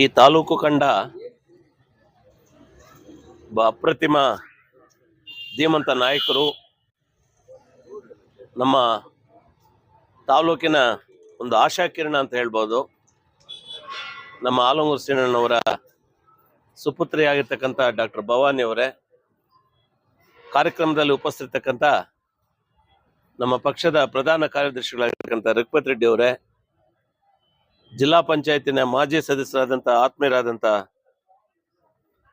ಈ ತಾಲೂಕು ಕಂಡ ಅಪ್ರತಿಮ ಧೀಮಂತ ನಾಯಕರು ನಮ್ಮ ತಾಲೂಕಿನ ಒಂದು ಆಶಾಕಿರಣ ಅಂತ ಹೇಳ್ಬೋದು. ನಮ್ಮ ಆಲಂಗೂರು ಶ್ರೀಣ್ಣನವರ ಸುಪುತ್ರಿಯಾಗಿರ್ತಕ್ಕಂಥ ಡಾಕ್ಟರ್ ಭವಾನಿ ಅವರೇ, ಕಾರ್ಯಕ್ರಮದಲ್ಲಿ ಉಪಸ್ಥಿತಕ್ಕಂಥ ನಮ್ಮ ಪಕ್ಷದ ಪ್ರಧಾನ ಕಾರ್ಯದರ್ಶಿಗಳಾಗಿರ್ತಕ್ಕಂಥ ರಘುಪತ್ ರೆಡ್ಡಿ ಅವರೇ ಜಿಲ್ಲಾ ಪಂಚಾಯತಿನ ಮಾಜಿ ಸದಸ್ಯರಾದಂಥ ಆತ್ಮೀಯರಾದಂಥ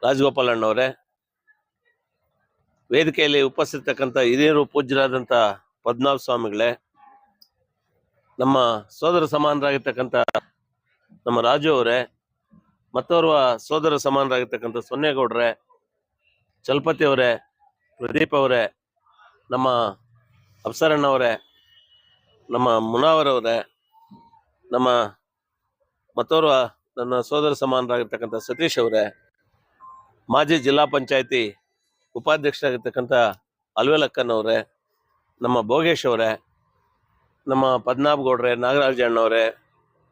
ರಾಜಗೋಪಾಲಣ್ಣವರೇ ವೇದಿಕೆಯಲ್ಲಿ ಉಪಸ್ಥಿತಕ್ಕಂಥ ಹಿರಿಯರು ಪೂಜ್ಯರಾದಂಥ ಪದ್ಮನಾಭ ಸ್ವಾಮಿಗಳೇ, ನಮ್ಮ ಸೋದರ ಸಮಾನರಾಗಿರ್ತಕ್ಕಂಥ ನಮ್ಮ ರಾಜು ಅವರೇ, ಮತ್ತೋರ್ವ ಸೋದರ ಸಮಾನರಾಗಿರ್ತಕ್ಕಂಥ ಸೊನ್ನೇಗೌಡ್ರೆ, ಚಲಪತಿ ಅವರೇ, ಪ್ರದೀಪ್ ಅವರೇ, ನಮ್ಮ ಅಪ್ಸರಣ್ಣವರೇ ನಮ್ಮ ಮುನಾವರವರೇ ನಮ್ಮ ಮತ್ತೋರ್ವ ನನ್ನ ಸೋದರ ಸಮಾನರಾಗಿರ್ತಕ್ಕಂಥ ಸತೀಶ್ ಅವರೇ, ಮಾಜಿ ಜಿಲ್ಲಾ ಪಂಚಾಯತಿ ಉಪಾಧ್ಯಕ್ಷರಾಗಿರ್ತಕ್ಕಂಥ ಅಲ್ವೇಲಕ್ಕನವರೇ ನಮ್ಮ ಭೋಗೇಶ್ ಅವರೇ, ನಮ್ಮ ಪದ್ಮನಾಭ ಗೌಡ್ರೆ, ನಾಗರಾಜ ಅಣ್ಣವರೇ,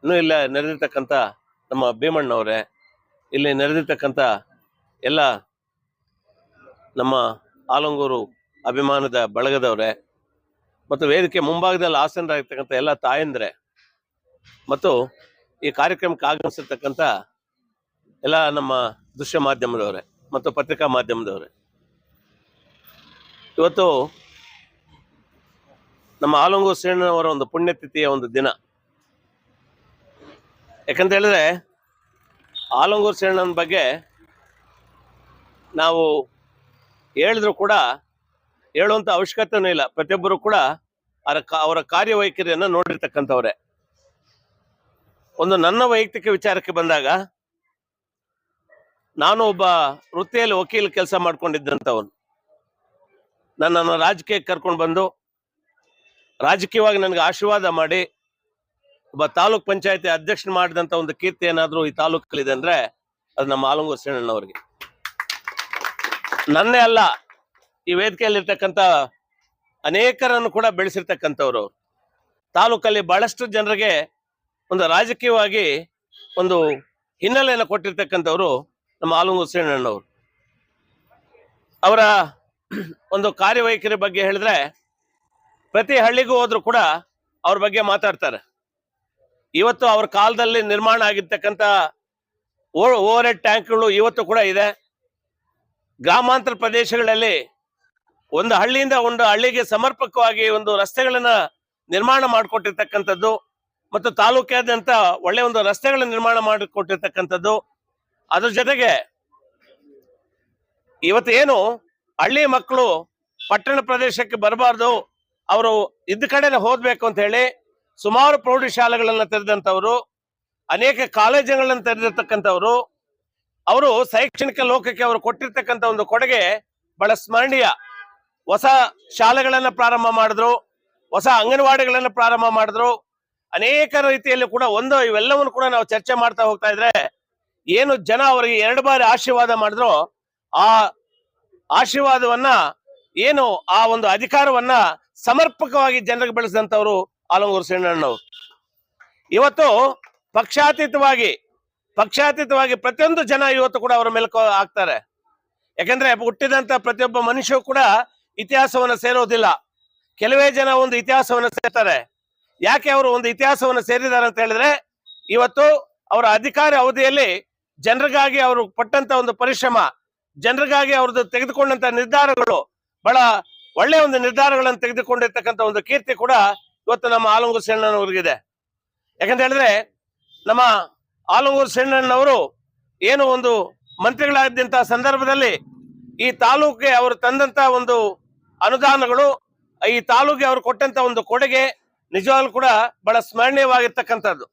ಇನ್ನೂ ಇಲ್ಲ ನೆರೆದಿರ್ತಕ್ಕಂಥ ನಮ್ಮ ಭೀಮಣ್ಣವರೇ ಇಲ್ಲಿ ನೆರೆದಿರ್ತಕ್ಕಂಥ ಎಲ್ಲ ನಮ್ಮ ಆಲಂಗೂರು ಅಭಿಮಾನದ ಬಳಗದವರೇ, ಮತ್ತು ವೇದಿಕೆ ಮುಂಭಾಗದಲ್ಲಿ ಆಸನರಾಗಿರ್ತಕ್ಕಂಥ ಎಲ್ಲ ತಾಯಂದ್ರೆ, ಮತ್ತು ಈ ಕಾರ್ಯಕ್ರಮಕ್ಕೆ ಆಗಮಿಸಿರ್ತಕ್ಕಂಥ ಎಲ್ಲ ನಮ್ಮ ದೃಶ್ಯ ಮಾಧ್ಯಮದವರೇ ಮತ್ತು ಪತ್ರಿಕಾ ಮಾಧ್ಯಮದವರೇ. ಇವತ್ತು ನಮ್ಮ ಆಲಂಗೂರು ಶ್ರೀಣ್ಣನವರ ಒಂದು ಪುಣ್ಯತಿಥಿಯ ಒಂದು ದಿನ. ಯಾಕಂತ ಹೇಳಿದ್ರೆ ಆಲಂಗೂರು ಸೇಣ್ಣನ ಬಗ್ಗೆ ನಾವು ಹೇಳಿದ್ರು ಕೂಡ ಹೇಳುವಂತ ಅವಶ್ಯಕತೆನೂ ಇಲ್ಲ. ಪ್ರತಿಯೊಬ್ಬರು ಕೂಡ ಅವರ ಅವರ ಕಾರ್ಯವೈಖರಿಯನ್ನು ನೋಡಿರ್ತಕ್ಕಂಥವ್ರೆ. ಒಂದು ನನ್ನ ವೈಯಕ್ತಿಕ ವಿಚಾರಕ್ಕೆ ಬಂದಾಗ, ನಾನು ಒಬ್ಬ ವೃತ್ತಿಯಲ್ಲಿ ವಕೀಲ ಕೆಲಸ ಮಾಡ್ಕೊಂಡಿದ್ದಂಥವನು ನನ್ನನ್ನು ರಾಜಕೀಯಕ್ಕೆ ಕರ್ಕೊಂಡು ಬಂದು, ರಾಜಕೀಯವಾಗಿ ನನಗೆ ಆಶೀರ್ವಾದ ಮಾಡಿ, ಒಬ್ಬ ತಾಲೂಕ್ ಪಂಚಾಯತಿ ಅಧ್ಯಕ್ಷ ಮಾಡಿದಂಥ ಒಂದು ಕೀರ್ತಿ ಏನಾದರೂ ಈ ತಾಲೂಕಲ್ಲಿದೆ ಅಂದ್ರೆ, ಅದು ನಮ್ಮ ಆಲಂಗೂರು ಶ್ರೀಣ್ಣನವ್ರಿಗೆ ನನ್ನೇ ಅಲ್ಲ, ಈ ವೇದಿಕೆಯಲ್ಲಿರ್ತಕ್ಕಂಥ ಅನೇಕರನ್ನು ಕೂಡ ಬೆಳೆಸಿರ್ತಕ್ಕಂಥವ್ರು. ತಾಲೂಕಲ್ಲಿ ಬಹಳಷ್ಟು ಜನರಿಗೆ ಒಂದು ರಾಜಕೀಯವಾಗಿ ಒಂದು ಹಿನ್ನೆಲೆಯನ್ನು ಕೊಟ್ಟಿರ್ತಕ್ಕಂಥವ್ರು ನಮ್ಮ ಆಲಂಗೂರು ಶ್ರೀಣ್ಣನವರು ಅವರ ಒಂದು ಕಾರ್ಯವೈಖರಿ ಬಗ್ಗೆ ಹೇಳಿದ್ರೆ ಪ್ರತಿ ಹಳ್ಳಿಗೂ ಹೋದ್ರು ಕೂಡ ಅವ್ರ ಬಗ್ಗೆ ಮಾತಾಡ್ತಾರೆ. ಇವತ್ತು ಅವ್ರ ಕಾಲದಲ್ಲಿ ನಿರ್ಮಾಣ ಆಗಿರ್ತಕ್ಕಂಥ ಓವರ್ ಹೆಡ್ ಟ್ಯಾಂಕ್ಗಳು ಇವತ್ತು ಕೂಡ ಇದೆ. ಗ್ರಾಮಾಂತರ ಪ್ರದೇಶಗಳಲ್ಲಿ ಒಂದು ಹಳ್ಳಿಯಿಂದ ಒಂದು ಹಳ್ಳಿಗೆ ಸಮರ್ಪಕವಾಗಿ ಒಂದು ರಸ್ತೆಗಳನ್ನ ನಿರ್ಮಾಣ ಮಾಡಿಕೊಟ್ಟಿರ್ತಕ್ಕಂಥದ್ದು ಮತ್ತು ತಾಲೂಕಾದ್ಯಂತ ಒಳ್ಳೆ ಒಂದು ರಸ್ತೆಗಳ ನಿರ್ಮಾಣ ಮಾಡಿಕೊಟ್ಟಿರ್ತಕ್ಕಂಥದ್ದು. ಅದ್ರ ಜೊತೆಗೆ ಇವತ್ತೇನು ಹಳ್ಳಿ ಮಕ್ಕಳು ಪಟ್ಟಣ ಪ್ರದೇಶಕ್ಕೆ ಬರಬಾರ್ದು, ಅವರು ಇದ್ದ ಕಡೆನೆ ಓದ್ಬೇಕು ಅಂತ ಹೇಳಿ ಸುಮಾರು ಪ್ರೌಢಶಾಲೆಗಳನ್ನ ತೆರೆದಂತವರು ಅನೇಕ ಕಾಲೇಜುಗಳನ್ನ ತೆರೆದಿರ್ತಕ್ಕಂಥವ್ರು, ಅವರು ಶೈಕ್ಷಣಿಕ ಲೋಕಕ್ಕೆ ಅವರು ಕೊಟ್ಟಿರ್ತಕ್ಕಂಥ ಒಂದು ಕೊಡುಗೆ ಬಹಳ ಸ್ಮರಣೀಯ. ಹೊಸ ಶಾಲೆಗಳನ್ನ ಪ್ರಾರಂಭ ಮಾಡಿದ್ರು, ಹೊಸ ಅಂಗನವಾಡಿಗಳನ್ನ ಪ್ರಾರಂಭ ಮಾಡಿದ್ರು. ಅನೇಕ ರೀತಿಯಲ್ಲಿ ಕೂಡ ಒಂದು ಇವೆಲ್ಲವನ್ನು ಕೂಡ ನಾವು ಚರ್ಚೆ ಮಾಡ್ತಾ ಹೋಗ್ತಾ ಇದ್ರೆ, ಏನು ಜನ ಅವರಿಗೆ ಎರಡು ಬಾರಿ ಆಶೀರ್ವಾದ ಮಾಡಿದ್ರು, ಆ ಆಶೀರ್ವಾದವನ್ನ ಏನು ಆ ಒಂದು ಅಧಿಕಾರವನ್ನ ಸಮರ್ಪಕವಾಗಿ ಜನರಿಗೆ ಬೆಳೆಸಿದಂಥವ್ರು ಆಲಂಗೂರು ಶ್ರೀಣ್ಣನವರು ಇವತ್ತು ಪಕ್ಷಾತೀತವಾಗಿ ಪಕ್ಷಾತೀತವಾಗಿ ಪ್ರತಿಯೊಂದು ಜನ ಇವತ್ತು ಕೂಡ ಅವರ ಮೇಲೆ ಆಗ್ತಾರೆ. ಯಾಕಂದ್ರೆ ಹುಟ್ಟಿದಂತ ಪ್ರತಿಯೊಬ್ಬ ಮನುಷ್ಯ ಕೂಡ ಇತಿಹಾಸವನ್ನ ಸೇರೋದಿಲ್ಲ. ಕೆಲವೇ ಜನ ಒಂದು ಇತಿಹಾಸವನ್ನ ಸೇರ್ತಾರೆ. ಯಾಕೆ ಅವರು ಒಂದು ಇತಿಹಾಸವನ್ನ ಸೇರಿದ್ದಾರೆ ಅಂತ ಹೇಳಿದ್ರೆ, ಇವತ್ತು ಅವರ ಅಧಿಕಾರ ಅವಧಿಯಲ್ಲಿ ಜನರಿಗಾಗಿ ಅವರು ಪಟ್ಟಂತ ಒಂದು ಪರಿಶ್ರಮ, ಜನರಿಗಾಗಿ ಅವ್ರದ್ದು ತೆಗೆದುಕೊಂಡಂತ ನಿರ್ಧಾರಗಳು, ಬಹಳ ಒಳ್ಳೆಯ ಒಂದು ನಿರ್ಧಾರಗಳನ್ನು ತೆಗೆದುಕೊಂಡಿರ್ತಕ್ಕಂಥ ಒಂದು ಕೀರ್ತಿ ಕೂಡ ಇವತ್ತು ನಮ್ಮ ಆಲಂಗೂರು ಸಣ್ಣನವ್ರಿಗಿದೆ ಯಾಕಂತ ಹೇಳಿದ್ರೆ, ನಮ್ಮ ಆಲಂಗೂರು ಸಣ್ಣನವರು ಏನು ಒಂದು ಮಂತ್ರಿಗಳಾದಂತ ಸಂದರ್ಭದಲ್ಲಿ ಈ ತಾಲೂಕಿಗೆ ಅವರು ತಂದಂತ ಒಂದು ಅನುದಾನಗಳು, ಈ ತಾಲೂಕಿಗೆ ಅವರು ಕೊಟ್ಟಂತ ಒಂದು ಕೊಡುಗೆ ನಿಜವಾಗ್ಲೂ ಕೂಡ ಬಹಳ ಸ್ಮರಣೀಯವಾಗಿರ್ತಕ್ಕಂಥದ್ದು.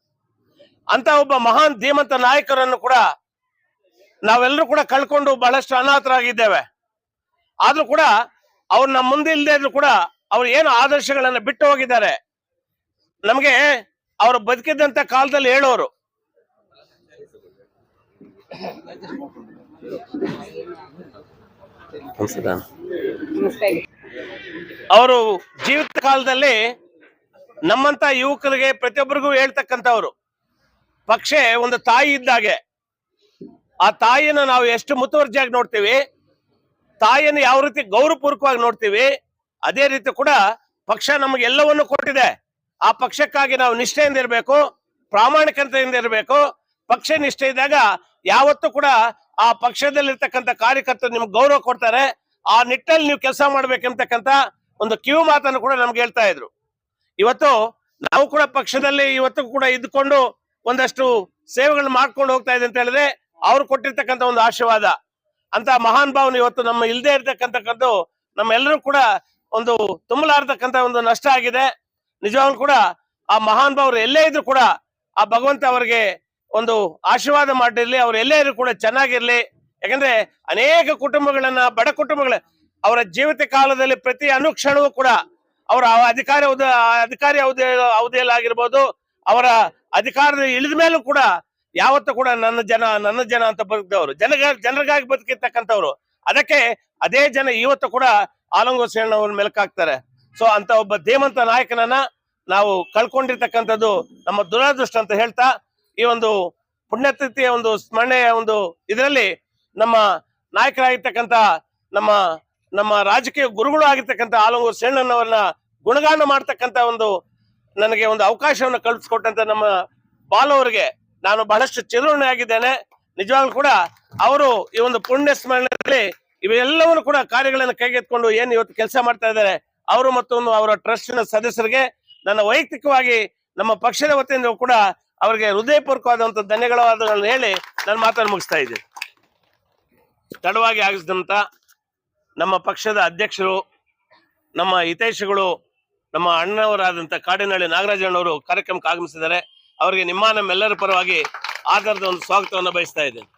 ಅಂತ ಒಬ್ಬ ಮಹಾನ್ ಧೀಮಂತ ನಾಯಕರನ್ನು ಕೂಡ ನಾವೆಲ್ಲರೂ ಕೂಡ ಕಳ್ಕೊಂಡು ಬಹಳಷ್ಟು ಅನಾಥರಾಗಿದ್ದೇವೆ. ಆದ್ರೂ ಕೂಡ ಅವ್ರು ನಮ್ಮ ಮುಂದೆ ಇಲ್ಲದೆ ಇದ್ರು ಕೂಡ ಅವ್ರು ಏನು ಆದರ್ಶಗಳನ್ನ ಬಿಟ್ಟು ಹೋಗಿದ್ದಾರೆ. ನಮಗೆ ಅವರು ಬದುಕಿದ್ದಂತ ಕಾಲದಲ್ಲಿ ಹೇಳೋರು. ಅವರು ಜೀವಿತ ಕಾಲದಲ್ಲಿ ನಮ್ಮಂತ ಯುವಕರಿಗೆ ಪ್ರತಿಯೊಬ್ಬರಿಗೂ ಹೇಳ್ತಕ್ಕಂಥವ್ರು. ಪಕ್ಷ ಒಂದು ತಾಯಿ ಇದ್ದಾಗೆ, ಆ ತಾಯಿಯನ್ನು ನಾವು ಎಷ್ಟು ಮುತುವರ್ಜಿಯಾಗಿ ನೋಡ್ತೀವಿ, ತಾಯಿಯನ್ನು ಯಾವ ರೀತಿ ಗೌರವಪೂರ್ವಕವಾಗಿ ನೋಡ್ತೀವಿ, ಅದೇ ರೀತಿ ಕೂಡ ಪಕ್ಷ ನಮಗೆ ಎಲ್ಲವನ್ನು ಕೊಟ್ಟಿದೆ. ಆ ಪಕ್ಷಕ್ಕಾಗಿ ನಾವು ನಿಷ್ಠೆಯಿಂದ ಇರಬೇಕು, ಪ್ರಾಮಾಣಿಕತೆಯಿಂದ ಇರಬೇಕು. ಪಕ್ಷ ನಿಷ್ಠೆ ಇದ್ದಾಗ ಯಾವತ್ತೂ ಕೂಡ ಆ ಪಕ್ಷದಲ್ಲಿರ್ತಕ್ಕಂಥ ಕಾರ್ಯಕರ್ತರು ನಿಮ್ಗೆ ಗೌರವ ಕೊಡ್ತಾರೆ. ಆ ನಿಟ್ಟಲ್ಲಿ ನೀವು ಕೆಲಸ ಮಾಡ್ಬೇಕಂತಕ್ಕಂಥ ಒಂದು ಕಿವು ಮಾತನ್ನು ಕೂಡ ನಮ್ಗೆ ಹೇಳ್ತಾ ಇದ್ರು. ಇವತ್ತು ನಾವು ಕೂಡ ಪಕ್ಷದಲ್ಲಿ ಇವತ್ತು ಕೂಡ ಇದ್ಕೊಂಡು ಒಂದಷ್ಟು ಸೇವೆಗಳನ್ನ ಮಾಡ್ಕೊಂಡು ಹೋಗ್ತಾ ಇದೆ ಅಂತ ಹೇಳಿದ್ರೆ ಅವ್ರು ಕೊಟ್ಟಿರ್ತಕ್ಕಂಥ ಒಂದು ಆಶೀರ್ವಾದ. ಅಂತ ಮಹಾನ್ ಭಾವನೆ ಇವತ್ತು ನಮ್ಮ ಇಲ್ದೇ ಇರ್ತಕ್ಕಂಥದ್ದು ನಮ್ಮೆಲ್ಲರೂ ಕೂಡ ಒಂದು ತುಂಬಲಾರತಕ್ಕಂಥ ಒಂದು ನಷ್ಟ ಆಗಿದೆ. ನಿಜವಾಗ್ಲೂ ಕೂಡ ಆ ಮಹಾನ್ ಭಾವರು ಎಲ್ಲೇ ಇದ್ರು ಕೂಡ ಆ ಭಗವಂತ ಅವರಿಗೆ ಒಂದು ಆಶೀರ್ವಾದ ಮಾಡಿರ್ಲಿ ಅವ್ರು ಎಲ್ಲೇ ಇದ್ರು ಕೂಡ ಚೆನ್ನಾಗಿರ್ಲಿ. ಯಾಕಂದ್ರೆ ಅನೇಕ ಕುಟುಂಬಗಳನ್ನ, ಬಡ ಕುಟುಂಬಗಳ ಅವರ ಜೀವಿತ ಕಾಲದಲ್ಲಿ ಪ್ರತಿ ಅನುಕ್ಷಣವೂ ಕೂಡ ಅವರ ಅಧಿಕಾರಿ ಅಧಿಕಾರಿ ಅವಧಿ ಅವಧಿಯಲ್ಲಾಗಿರ್ಬೋದು, ಅವರ ಅಧಿಕಾರದ ಇಳಿದ ಮೇಲೂ ಕೂಡ ಯಾವತ್ತೂ ಕೂಡ ನನ್ನ ಜನ ನನ್ನ ಜನ ಅಂತ ಬದುಕಿದವರು. ಜನಗ ಜನರಿಗಾಗಿ ಬದುಕಿರ್ತಕ್ಕಂಥವ್ರು. ಅದಕ್ಕೆ ಅದೇ ಜನ ಇವತ್ತು ಕೂಡ ಆಲಂಗೋ ಅವ್ರ ಮೆಲುಕಾಗ್ತಾರೆ ಸೊ, ಅಂತ ಒಬ್ಬ ಧೀಮಂತ ನಾಯಕನನ್ನ ನಾವು ಕಳ್ಕೊಂಡಿರ್ತಕ್ಕಂಥದ್ದು ನಮ್ಮ ದುರಾದೃಷ್ಟ ಅಂತ ಹೇಳ್ತಾ, ಈ ಒಂದು ಪುಣ್ಯತಿಥಿಯ ಒಂದು ಸ್ಮರಣೆಯ ಒಂದು ಇದರಲ್ಲಿ ನಮ್ಮ ನಾಯಕರಾಗಿರ್ತಕ್ಕಂಥ ನಮ್ಮ ನಮ್ಮ ರಾಜಕೀಯ ಗುರುಗಳು ಆಗಿರ್ತಕ್ಕಂಥ ಆಲಂಗೂರು ಸೇಣ್ಣನವರನ್ನ ಗುಣಗಾನ ಮಾಡ್ತಕ್ಕಂತ ಒಂದು ನನಗೆ ಒಂದು ಅವಕಾಶವನ್ನು ಕಲ್ಪಿಸ್ಕೊಟ್ಟಂತ ನಮ್ಮ ಬಾಲು ಅವರಿಗೆ ನಾನು ಬಹಳಷ್ಟು ಚಿರುಣೆ ಆಗಿದ್ದೇನೆ. ನಿಜವಾಗ್ಲೂ ಕೂಡ ಅವರು ಈ ಒಂದು ಪುಣ್ಯ ಸ್ಮರಣೆಯಲ್ಲಿ ಇವೆಲ್ಲವನ್ನು ಕೂಡ ಕಾರ್ಯಗಳನ್ನು ಕೈಗೆತ್ಕೊಂಡು ಏನು ಇವತ್ತು ಕೆಲಸ ಮಾಡ್ತಾ ಇದ್ದಾರೆ, ಅವರು ಮತ್ತು ಅವರ ಟ್ರಸ್ಟ್ನ ಸದಸ್ಯರಿಗೆ ನನ್ನ ವೈಯಕ್ತಿಕವಾಗಿ ನಮ್ಮ ಪಕ್ಷದ ವತಿಯಿಂದ ಕೂಡ ಅವರಿಗೆ ಹೃದಯಪೂರ್ವಕವಾದಂತ ಧನ್ಯಗಳವಾದಗಳನ್ನು ಹೇಳಿ ನನ್ನ ಮಾತನ್ನು ಮುಗಿಸ್ತಾ ಇದ್ದೀನಿ. ತಡವಾಗಿ ಆಗಿಸಿದಂತ ನಮ್ಮ ಪಕ್ಷದ ಅಧ್ಯಕ್ಷರು, ನಮ್ಮ ಹಿತೈಷಿಗಳು ನಮ್ಮ ಅಣ್ಣವರಾದಂತ ಕಾಡಿನಹಳ್ಳಿ ನಾಗರಾಜಣ್ಣವರು ಕಾರ್ಯಕ್ರಮಕ್ಕೆ ಆಗಮಿಸಿದ್ದಾರೆ. ಅವರಿಗೆ ನಿಮ್ಮ ನಮ್ಮೆಲ್ಲರ ಪರವಾಗಿ ಆಧಾರದ ಒಂದು ಸ್ವಾಗತವನ್ನು ಬಯಸ್ತಾ ಇದ್ದೇನೆ.